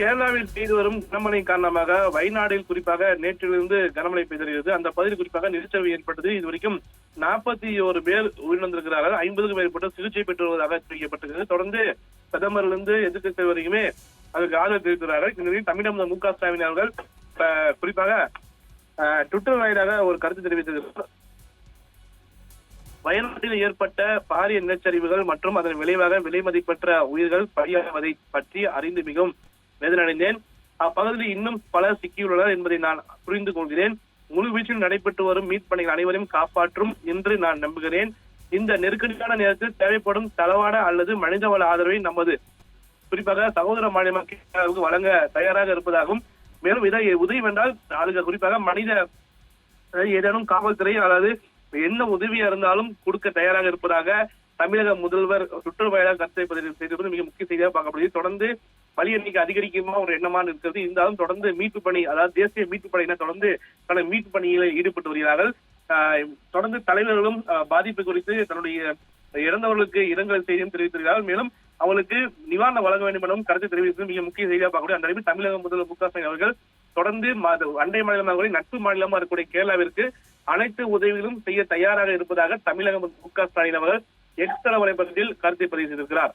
கேரளாவில் பெய்து வரும் கனமழை காரணமாக வயநாடில் குறிப்பாக நேற்றிலிருந்து கனமழை பெய்து வருகிறது அந்த பகுதியில் குறிப்பாக நிலச்சரிவு ஏற்பட்டது. இதுவரைக்கும் நாற்பத்தி ஒரு பேர் உயிரிழந்திருக்கிறார்கள். ஐம்பதுக்கும் மேற்பட்ட சிகிச்சை பெற்று வருவதாக தெரிவிக்கப்பட்டிருக்கிறது. தொடர்ந்து பிரதமரிலிருந்து எதிர்க்கட்சி வரைக்குமே அதற்கு ஆதரவு தெரிவித்துள்ளார்கள். இந்த தமிழக மு க ஸ்டாலின் அவர்கள் அஹ், குறிப்பாக ட்விட்டர் வாயிலாக ஒரு கருத்து தெரிவித்திருக்கிறார். வயநாட்டில் ஏற்பட்ட பாரிய நிலச்சரிவுகள் மற்றும் அதன் விளைவாக விலை மதிப்பற்ற உயிர்கள் பலியாவதை பற்றி அறிந்து மிகவும் வேதனடைந்தேன் அப்பகுதியில் இன்னும் பலர் சிக்கியுள்ளனர் என்பதை நான் புரிந்து கொள்கிறேன். முழுவீச்சில் நடைபெற்று வரும் மீட்பு பணிகள் அனைவரையும் காப்பாற்றும் என்று நான் நம்புகிறேன். இந்த நெருக்கடியான நேரத்தில் தேவைப்படும் தளவாட அல்லது மனிதவள ஆதரவை நமது குறிப்பாக சகோதர மாநில கேரளாவுக்கு வழங்க தயாராக இருப்பதாகவும் மேலும் இதை உதவி என்றால் அதுக்கு குறிப்பாக மனித ஏதேனும் காவல்துறை அதாவது என்ன உதவியா இருந்தாலும் கொடுக்க தயாராக இருப்பதாக தமிழக முதல்வர் சுற்றுப்பயண கருத்தை பதிவு செய்திருப்பது மிக முக்கிய செய்தியாக பார்க்கப்படுகிறது. தொடர்ந்து பலி எண்ணிக்கை அதிகரிக்குமா? ஒரு எண்ணமா இருக்கிறது. இருந்தாலும் தொடர்ந்து மீட்பு பணி அதாவது தேசிய மீட்பு படையினர் தொடர்ந்து பல மீட்பு பணியில் ஈடுபட்டு வருகிறார்கள். தொடர்ந்து தலைவர்களும் பாதிப்பு குறித்து தன்னுடைய இறந்தவர்களுக்கு இரங்கல் செய்தியும் தெரிவித்திருக்கிறார்கள். மேலும் அவர்களுக்கு நிவாரணம் வழங்க வேண்டும் எனவும் கருத்து தெரிவித்தது மிக முக்கிய செய்தியாக பார்க்கக்கூடிய அந்த அளவில் தமிழக முதல்வர் மு க ஸ்டாலின் அவர்கள் தொடர்ந்து அண்டை மாநிலமாக கூட நட்பு மாநிலமாக இருக்கக்கூடிய கேரளாவிற்கு அனைத்து உதவிகளும் செய்ய தயாராக இருப்பதாக தமிழக மு க ஸ்டாலின் அவர்கள் எக்ஸ் தள வலைப்பக்கத்தில் கருத்தை பதிவு செய்திருக்கிறார்.